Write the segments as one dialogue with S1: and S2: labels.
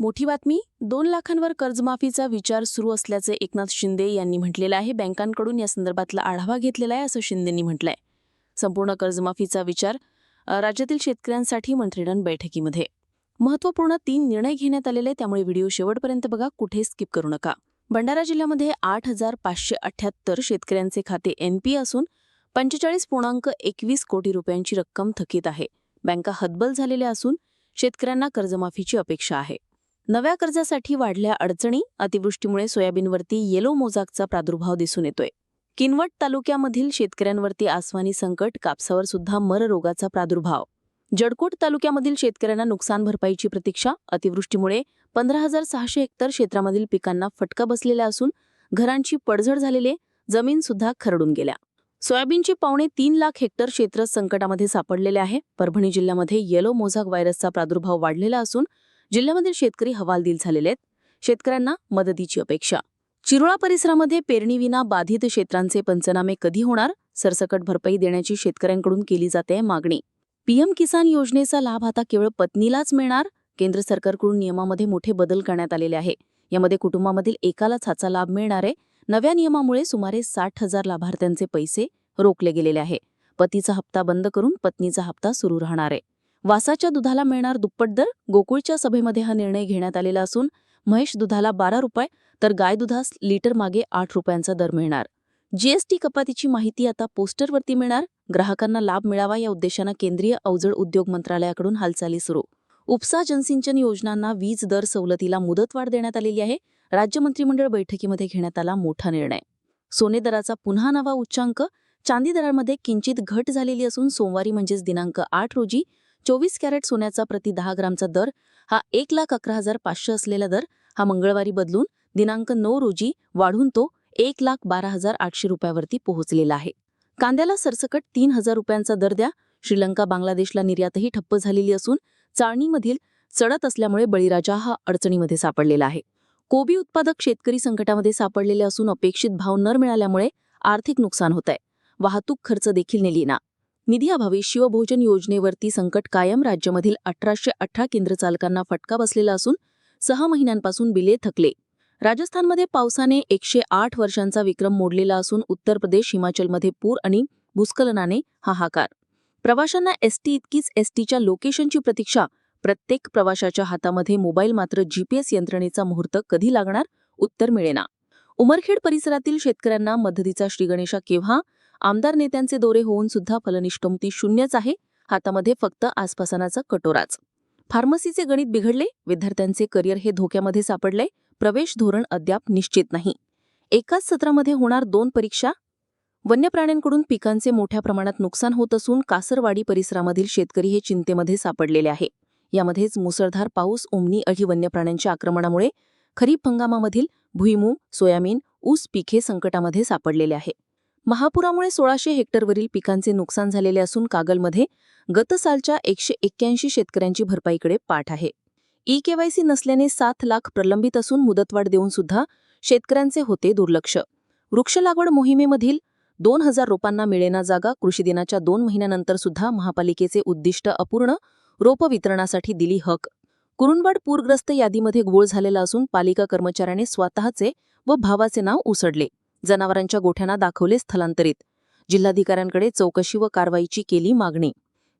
S1: मोठी बातमी दोन लाखांवर कर्जमाफीचा विचार सुरू असल्याचे एकनाथ शिंदे यांनी म्हटलेलं आहे. बँकांकडून या संदर्भातला आढावा घेतलेला आहे असं शिंदेंनी म्हटलंय. संपूर्ण कर्जमाफीचा विचार राज्यातील शेतकऱ्यांसाठी मंत्रिमंडळ बैठकीमध्ये. महत्त्वपूर्ण तीन निर्णय घेण्यात आलेले त्यामुळे व्हिडिओ शेवटपर्यंत बघा कुठे स्किप करू नका. भंडारा जिल्ह्यामध्ये आठ हजार पाचशे अठ्ठ्याहत्तर शेतकऱ्यांचे खाते एनपी असून पंचेचाळीस पूर्णांक एकवीस कोटी रुपयांची रक्कम थकीत आहे. बँका हतबल झालेल्या असून शेतकऱ्यांना कर्जमाफीची अपेक्षा आहे. नव्या कर्जासाठी वाढल्या अडचणी अतिवृष्टीमुळे सोयाबीनवरती येलो मोजाकचा प्रादुर्भाव दिसून येतोय. किनवट तालुक्यामधील शेतकऱ्यांवरती आसवानी संकट कापसावर सुद्धा मर रोगाचा प्रादुर्भाव. जडकोट तालुक्यामधील शेतकऱ्यांना नुकसान भरपाईची प्रतीक्षा अतिवृष्टीमुळे पंधरा हजार सहाशे हेक्टर क्षेत्रामधील पिकांना फटका बसलेला असून घरांची पडझड झालेले जमीन सुद्धा खरडून गेल्या. सोयाबीनचे पावणे तीन लाख हेक्टर क्षेत्र संकटामध्ये सापडलेले आहे. परभणी जिल्ह्यामध्ये येलो मोझाक व्हायरसचा प्रादुर्भाव वाढलेला असून जिल्ह्यामधील शेतकरी हवालदिल झालेले आहेत. शेतकऱ्यांना मदतीची अपेक्षा. चिरोळा परिसरामध्ये पेरणीविना बाधित क्षेत्रांचे पंचनामे कधी होणार? सरसकट भरपाई देण्याची शेतकऱ्यांकडून केली जाते मागणी. पीएम किसान योजनेचा लाभ आता केवळ पत्नीलाच मिळणार? केंद्र सरकारकडून नियमामध्ये मोठे बदल करण्यात आलेले आहे. यामध्ये कुटुंबामधील एकालाच हाचा लाभ मिळणार. आहे नव्या नियमामुळे सुमारे साठ हजार लाभार्थ्यांचे पैसे रोखले गेलेले आहे. पतीचा हप्ता बंद करून पत्नीचा हप्ता सुरू राहणार आहे. वासाच्या दुधाला मिळणार दुप्पट दर गोकुळच्या सभेमध्ये हा निर्णय घेण्यात आलेला असून महेश दुधाला बारा रुपये तर गाय दुधास लिटर मागे आठ रुपयांचा दर मिळणार. जीएसटी कपातीची माहिती आता पोस्टरवरती मिळणार. ग्राहकांना लाभ मिळावा या उद्देशानं केंद्रीय अवजड उद्योग मंत्रालयाकडून हालचाली सुरू. उपसा जनसिंचन योजनांना वीज दर सवलतीला मुदतवाढ देण्यात आलेली आहे. राज्य मंत्रिमंडळ बैठकीमध्ये घेण्यात आला मोठा निर्णय. सोने दराचा पुन्हा नवा उच्चांक. चांदी दरामध्ये किंचित घट झालेली असून सोमवारी म्हणजेच दिनांक आठ रोजी चोवीस कॅरेट सोन्याचा प्रति दहा ग्रामचा दर हा एक लाख अकरा हजार पाचशे असलेला दर हा मंगळवारी बदलून दिनांक नऊ रोजी वाढून तो एक लाख बारा हजार आठशे रुपयावरती पोहोचलेला आहे. कांद्याला सरसकट तीन हजार रुपयांचा दर द्या. श्रीलंका बांगलादेशला निर्यातही ठप्प झालेली असून चाळणीमधील चढत असल्यामुळे बळीराजा हा अडचणीमध्ये सापडलेला आहे. कोबी उत्पादक शेतकरी संकटामध्ये सापडलेले असून अपेक्षित भाव न मिळाल्यामुळे आर्थिक नुकसान होत आहे वाहतूक खर्च देखील नेलीना. निधीअभावी शिवभोजन योजनेवरती संकट कायम राज्यामधील अठराशे अठरा केंद्र चालकांना फटका बसलेला असून सहा महिन्यांपासून बिले थकले. राजस्थानमध्ये पावसाने एकशे आठ वर्षांचा विक्रम मोडलेला असून उत्तर प्रदेश हिमाचलमध्ये पूर आणि भूस्खलनाने हाहाकार. प्रवाशांना एसटी इतकीच एसटीच्या लोकेशनची प्रतीक्षा प्रत्येक प्रवाशाच्या हातामध्ये मोबाईल मात्र जीपीएस यंत्रणेचा मुहूर्त कधी लागणार? उत्तर मिळेना. उमरखेड परिसरातील शेतकऱ्यांना मदतीचा श्रीगणेशा केव्हा? आमदार नेत्यांचे दोरे होऊन सुद्धा फलनिष्ठमती शून्यच आहे. हातामध्ये फक्त आसपासनाचा कटोराच. फार्मसीचे गणित बिघडले. विद्यार्थ्यांचे करिअर हे धोक्यामध्ये सापडले. प्रवेश धोरण अद्याप निश्चित नाही. एकाच सत्रामध्ये होणार दोन परीक्षा? वन्य प्राण्यांकडून पिकांचे मोठ्या प्रमाणात नुकसान होत असून कासरवाडी परिसरामधील शेतकरी हे चिंतेमध्ये सापडलेले आहे. यामध्येच मुसळधार पाऊस ओमनी अळी वन्य प्राण्यांच्या आक्रमणामुळे खरीप हंगामामधील भुईमूग सोयाबीन ऊस पिके संकटामध्ये सापडलेले आहे. महापुरामुळे सोळाशे हेक्टरवरील पिकांचे नुकसान झालेले असून कागलमध्ये गत सालच्या एकशे एक्क्याऐंशी शेतकऱ्यांची भरपाईकडे पाठ आहे. ई केवायसी नसल्याने सात लाख प्रलंबित असून मुदतवाढ देऊन सुद्धा शेतकऱ्यांचे होते दुर्लक्ष. वृक्ष लागवड मोहिमेमधील दोन हजार रोपांना मिळेना जागा कृषी दिनाच्या दोन महिन्यानंतर सुद्धा महापालिकेचे उद्दिष्ट अपूर्ण रोप वितरणासाठी दिली हक. कुरुंबाड पूरग्रस्त यादीमध्ये घोळ झालेला असून पालिका कर्मचाऱ्याने स्वतःचे व भावाचे नाव उसडले जनावरांच्या गोठ्यांना दाखवले स्थलांतरित. जिल्हाधिकाऱ्यांकडे चौकशी व कारवाईची केली मागणी.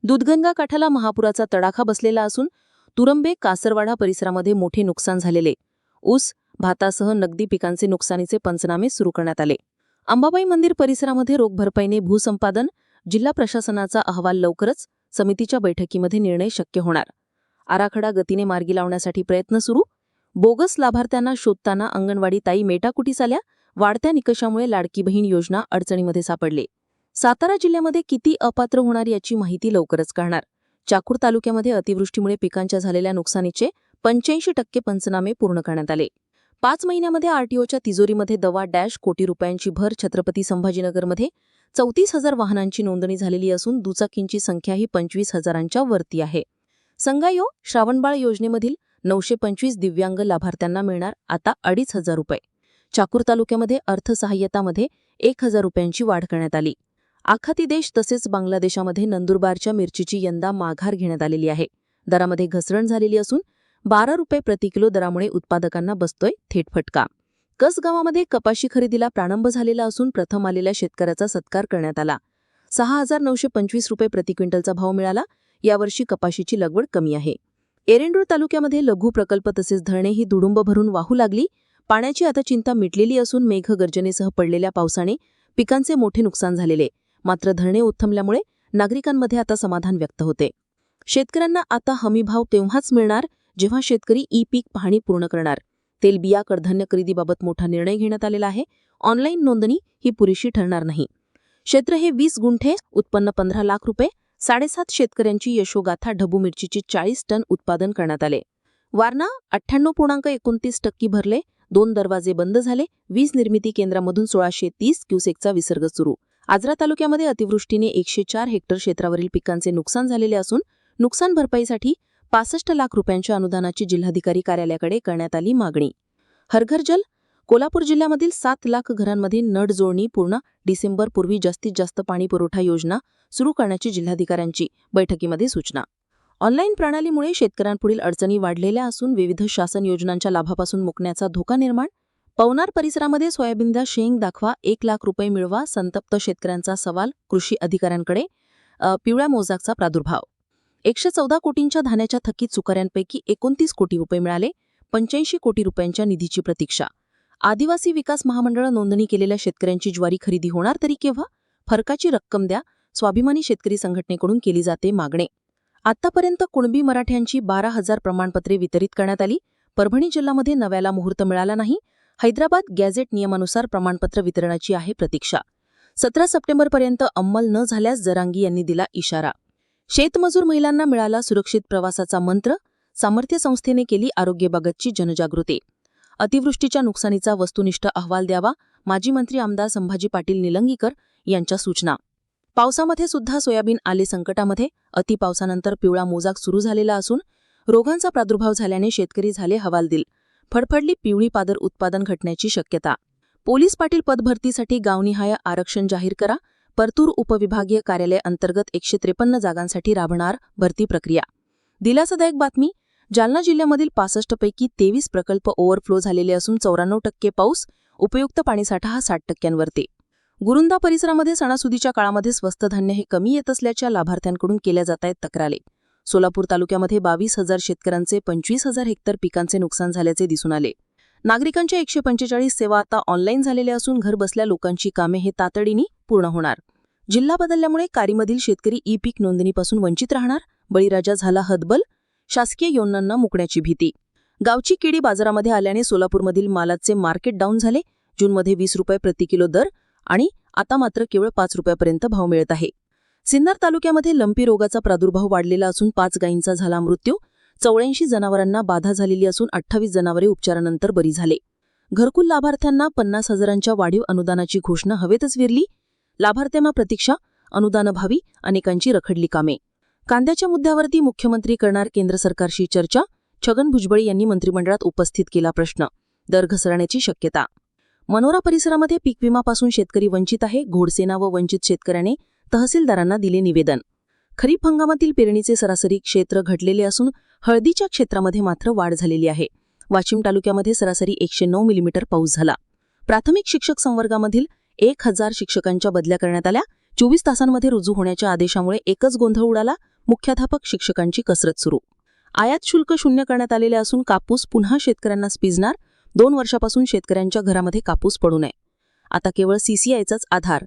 S1: दूधगंगा काठाला महापुराचा तडाखा बसलेला असून तुरंबे कासरवाडा परिसरामध्ये मोठे नुकसान झालेले. ऊस भातासह नगदी पिकांचे नुकसानीचे पंचनामे सुरू करण्यात आले. अंबाबाई मंदिर परिसरामध्ये रोखभरपाईने भूसंपादन जिल्हा प्रशासनाचा अहवाल लवकरच समितीच्या बैठकीमध्ये निर्णय शक्य होणार. आराखडा गतीने मार्गी लावण्यासाठी प्रयत्न सुरू. बोगस लाभार्थ्यांना शोधताना अंगणवाडी ताई मेटाकुटीस आल्या वाढत्या निकषामुळे लाडकी बहीण योजना अडचणीमध्ये सापडले. सातारा जिल्ह्यामध्ये किती अपात्र होणार याची माहिती लवकरच कळणार. चाकूर तालुक्यामध्ये अतिवृष्टीमुळे पिकांच्या झालेल्या नुकसानीचे पंच्याऐंशी टक्के पंचनामे पूर्ण करण्यात आले. पाच महिन्यामध्ये आरटीओच्या तिजोरीमध्ये दवा डॅश कोटी रुपयांची भर छत्रपती संभाजीनगरमध्ये चौतीस हजार वाहनांची नोंदणी झालेली असून दुचाकींची संख्याही पंचवीस हजारांच्या वरती आहे. संगायो श्रावणबाळ योजनेमधील नऊशे पंचवीस दिव्यांग लाभार्थ्यांना मिळणार आता अडीच हजार रुपये. चाकूर तालुक्यामध्ये अर्थसहाय्यतामध्ये एक हजार रुपयांची वाढ करण्यात आली. आखाती देश तसेच बांगलादेशामध्ये नंदुरबारच्या मिरचीची यंदा माघार घेण्यात आलेली आहे. दरामध्ये घसरण झालेली असून बारा रुपये प्रति किलो दरामुळे उत्पादकांना बसतोय थेट फटका. कसगावामध्ये कपाशी खरेदीला प्रारंभ झालेला असून प्रथम आलेल्या शेतकऱ्याचा सत्कार करण्यात आला. सहा हजार नऊशे पंचवीस रुपये प्रति क्विंटलचा भाव मिळाला. यावर्षी कपाशीची लागवड कमी आहे. एरेंडूर तालुक्यामध्ये लघु प्रकल्प तसेच धरणे ही दुडुंब भरून वाहू लागली. पाण्याची आता चिंता मिटलेली असून मेघगर्जनेसह पडलेल्या पावसाने पिकांचे मोठे नुकसान झालेले. मात्र धरणे उत्थमल्यामुळे नागरिकांमध्ये आता समाधान व्यक्त होते. शेतकऱ्यांना आता हमीभाव तेव्हाच मिळणार जेव्हा शेतकरी ई पीक पाहणी पूर्ण करणार. तेलबिया कडधान्य खरेदीबाबत मोठा निर्णय घेण्यात आलेला आहे. ऑनलाईन नोंदणी ही पुरेशी ठरणार नाही. क्षेत्र हे वीस गुंठे उत्पन्न पंधरा लाख रुपये साडेसात शेतकऱ्यांची यशोगाथा ढबू मिरचीची चाळीस टन उत्पादन करण्यात आले. वारणा अठ्ठ्याण्णव पूर्णांक एकोणतीस टक्के भरले. दोन दरवाजे बंद झाले वीज निर्मिती केंद्रामधून सोळाशे तीस क्युसेकचा विसर्ग सुरू. आजरा तालुक्यामध्ये अतिवृष्टीने एकशे चार हेक्टर क्षेत्रावरील पिकांचे नुकसान झालेले असून नुकसान भरपाईसाठी पासष्ट लाख रुपयांच्या अनुदानाची जिल्हाधिकारी कार्यालयाकडे करण्यात आली मागणी. हरघर जल कोल्हापूर जिल्ह्यामधील सात लाख घरांमध्ये नळ जोडणी पूर्ण डिसेंबरपूर्वी जास्तीत जास्त पाणी पुरवठा योजना सुरू करण्याची जिल्हाधिकाऱ्यांची बैठकीमध्ये सूचना. ऑनलाईन प्रणालीमुळे शेतकऱ्यांपुढील अडचणी वाढलेल्या असून विविध शासन योजनांच्या लाभापासून मुकण्याचा धोका निर्माण. पवनार परिसरामध्ये सोयाबीनला शेंग दाखवा एक लाख रुपये मिळवा संतप्त शेतकऱ्यांचा सवाल कृषी अधिकाऱ्यांकडे. पिवळ्या मोजाकचा प्रादुर्भाव. एकशे चौदा कोटींच्या धान्याच्या थकीत चुकाऱ्यांपैकी एकोणतीस कोटी रुपये मिळाले पंच्याऐंशी कोटी रुपयांच्या निधीची प्रतीक्षा. आदिवासी विकास महामंडळ नोंदणी केलेल्या शेतकऱ्यांची ज्वारी खरेदी होणार तरी केव्हा? फरकाची रक्कम द्या स्वाभिमानी शेतकरी संघटनेकडून केली जाते मागणे. आतापर्यंत कुणबी मराठ्यांची बारा हजार प्रमाणपत्रे वितरित करण्यात आली. परभणी जिल्ह्यामध्ये नव्याला मुहूर्त मिळाला नाही. हैदराबाद गॅझेट नियमानुसार प्रमाणपत्र वितरणाची आहे प्रतीक्षा. सतरा सप्टेंबरपर्यंत अंमल न झाल्यास जरांगी यांनी दिला इशारा. शेतमजूर महिलांना मिळाला सुरक्षित प्रवासाचा मंत्र. सामर्थ्य संस्थेने केली आरोग्यबाबतची जनजागृती. अतिवृष्टीच्या नुकसानीचा वस्तुनिष्ठ अहवाल द्यावा. माजी मंत्री आमदार संभाजी पाटील निलंगीकर यांच्या सूचना. पावसामध्ये सुद्धा सोयाबीन आले संकटामध्ये. अतिपावसानंतर पिवळा मोजाक सुरू झालेला असून रोगांचा प्रादुर्भाव झाल्याने शेतकरी झाले हवालदिल. फडफडली पिवळी पादर उत्पादन घटण्याची शक्यता. पोलीस पाटील पदभरतीसाठी गावनिहाय आरक्षण जाहीर करा. परतूर उपविभागीय कार्यालय अंतर्गत एकशे त्रेपन्न जागांसाठी राबणार भरती प्रक्रिया. दिलासादायक बातमी जालना जिल्ह्यामधील पासष्टपैकी तेवीस प्रकल्प ओव्हरफ्लो झालेले असून चौऱ्याण्णव टक्के पाऊस उपयुक्त पाणीसाठा हा साठ टक्क्यांवरती. गुरुंदा परिसरामध्ये सणासुदीच्या काळामध्ये स्वस्त धान्य हे कमी येत असल्याच्या लाभार्थ्यांकडून केल्या जात आहेत तक्रारी. सोलापूर तालुक्यामध्ये बावीस हजार शेतकऱ्यांचे पंचवीस हजार हेक्टर पिकांचे नुकसान झाल्याचे दिसून आले. नागरिकांच्या एकशे पंचेचाळीस सेवा आता ऑनलाईन झालेल्या असून घरबसल्या लोकांची कामे हे तातडीने पूर्ण होणार. जिल्हा बदलल्यामुळे कारीमधील शेतकरी ई पीक नोंदणीपासून वंचित राहणार बळीराजा झाला हतबल शासकीय योजनांना मुकण्याची भीती. गावची किडी बाजारामध्ये आल्याने सोलापूरमधील मालाचे मार्केट डाऊन झाले. जूनमध्ये वीस रुपये प्रति किलो दर आणि आता मात्र केवळ पाच रुपयापर्यंत भाव मिळत आहे. सिन्नर तालुक्यामध्ये लंपी रोगाचा प्रादुर्भाव वाढलेला असून पाच गायींचा झाला मृत्यू. चौऱ्याऐंशी जनावरांना बाधा झालेली असून अठ्ठावीस जनावरे उपचारानंतर बरी झाले. घरकुल लाभार्थ्यांना पन्नास हजारांच्या वाढीव अनुदानाची घोषणा हवेतच विरली. लाभार्थ्यांना प्रतीक्षा अनुदानभावी अनेकांची रखडली कामे. कांद्याच्या मुद्द्यावरती मुख्यमंत्री करणार केंद्र सरकारशी चर्चा छगन भुजबळ यांनी मंत्रिमंडळात उपस्थित केला प्रश्न. दर घसरण्याची शक्यता मनोरा परिसरामध्ये पीक विमापासून शेतकरी वंचित आहे. घोडसेना व वंचित शेतकऱ्याने तहसीलदारांना दिले निवेदन. खरीप हंगामातील पेरणीचे सरासरी क्षेत्र घटलेले असून हळदीच्या क्षेत्रामध्ये मात्र वाढ झालेली आहे. वाशिम तालुक्यामध्ये सरासरी एकशे नऊ मिलीमीटर पाऊस झाला. प्राथमिक शिक्षक संवर्गामधील एक हजार शिक्षकांच्या बदल्या करण्यात आल्या. चोवीस तासांमध्ये रुजू होण्याच्या आदेशामुळे एकच गोंधळ उडाला. मुख्याध्यापक शिक्षकांची कसरत सुरू. आयात शुल्क शून्य करण्यात आलेले असून कापूस पुन्हा शेतकऱ्यांना स्पिजणार. दोन वर्षापासून शेतकऱ्यांच्या घरामध्ये कापूस पडू नये. आता केवळ सीसीआयचाच आधार.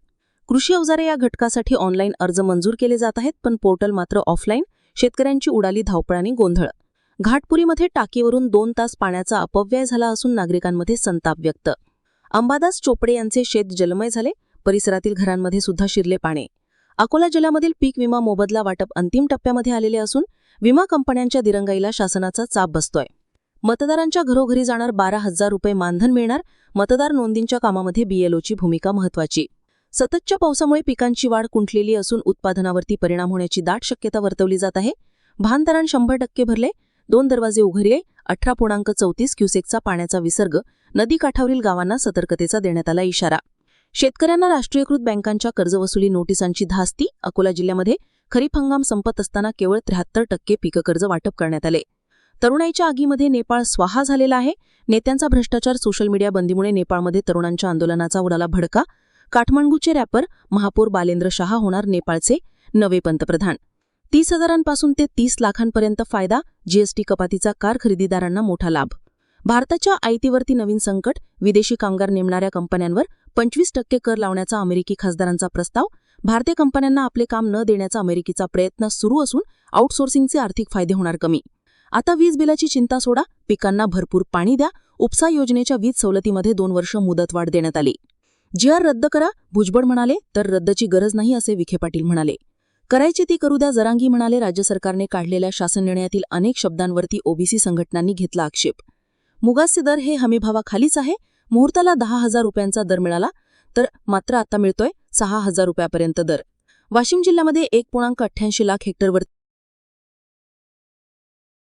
S1: कृषी अवजारे या घटकासाठी ऑनलाईन अर्ज मंजूर केले जात आहेत पण पोर्टल मात्र ऑफलाईन शेतकऱ्यांची उडाली धावपळाने गोंधळ. घाटपुरीमध्ये टाकीवरून दोन तास पाण्याचा अपव्यय झाला असून नागरिकांमध्ये संताप व्यक्त. अंबादास चोपडे यांचे शेत जलमय झाले परिसरातील घरांमध्ये सुद्धा शिरले पाणी. अकोला जिल्ह्यामधील पीक विमा मोबदला वाटप अंतिम टप्प्यामध्ये आलेले असून विमा कंपन्यांच्या दिरंगाईला शासनाचा चाप बसतोय. मतदारांच्या घरोघरी जाणार बारा हजार रुपये मानधन मिळणार मतदार नोंदींच्या कामामध्ये बीएलओची भूमिका महत्वाची. सततच्या पावसामुळे पिकांची वाढ कुंठलेली असून उत्पादनावरती परिणाम होण्याची दाट शक्यता वर्तवली जात आहे. भानधरण शंभर टक्के भरले दोन दरवाजे उघडले अठरा पूर्णांक चौतीस क्युसेकचा पाण्याचा विसर्ग नदीकाठावरील गावांना सतर्कतेचा देण्यात आला इशारा. शेतकऱ्यांना राष्ट्रीयकृत बँकांच्या कर्जवसुली नोटिसांची धास्ती अकोला जिल्ह्यामध्ये खरीप हंगाम संपत असताना केवळ त्र्याहत्तर टक्के पीककर्ज वाटप करण्यात आले. तरुणाईच्या आगीमध्ये नेपाळ स्वाहा झालेला आहे. नेत्यांचा भ्रष्टाचार सोशल मीडिया बंदीमुळे नेपाळमध्ये तरुणांच्या आंदोलनाचा उडाला भडका. काठमांडूचे रॅपर महापौर बालेंद्र शहा होणार नेपाळचे नवे पंतप्रधान. तीस हजारांपासून ते तीस लाखांपर्यंत फायदा जीएसटी कपातीचा कार खरेदीदारांना मोठा लाभ. भारताच्या आयटीवरती नवीन संकट विदेशी कामगार नेमणाऱ्या कंपन्यांवर पंचवीस टक्के कर लावण्याचा अमेरिकी खासदारांचा प्रस्ताव भारतीय कंपन्यांना आपले काम न देण्याचा अमेरिकेचा प्रयत्न सुरू असून आउटसोर्सिंगचे आर्थिक फायदे होणार कमी. आता वीज बिलाची चिंता सोडा. पिकांना भरपूर पाणी द्या. उपसा योजनेच्या वीज सवलतीमध्ये दोन वर्ष मुदतवाढ देण्यात आली. जी आर रद्द करा भुजबळ म्हणाले तर रद्दची गरज नाही असे विखे पाटील म्हणाले. करायची ती करू द्या जरांगी म्हणाले राज्य सरकारने काढलेल्या शासन निर्णयातील अनेक शब्दांवरती ओबीसी संघटनांनी घेतला आक्षेप. मुगाचे दर हे हमीभावाखालीच आहे. मुहूर्ताला दहा हजार रुपयांचा दर मिळाला तर मात्र आता मिळतोय सहा हजार रुपयापर्यंत दर. वाशिम जिल्ह्यामध्ये एक पूर्णांक अठ्ठ्याऐंशी लाख हेक्टरवर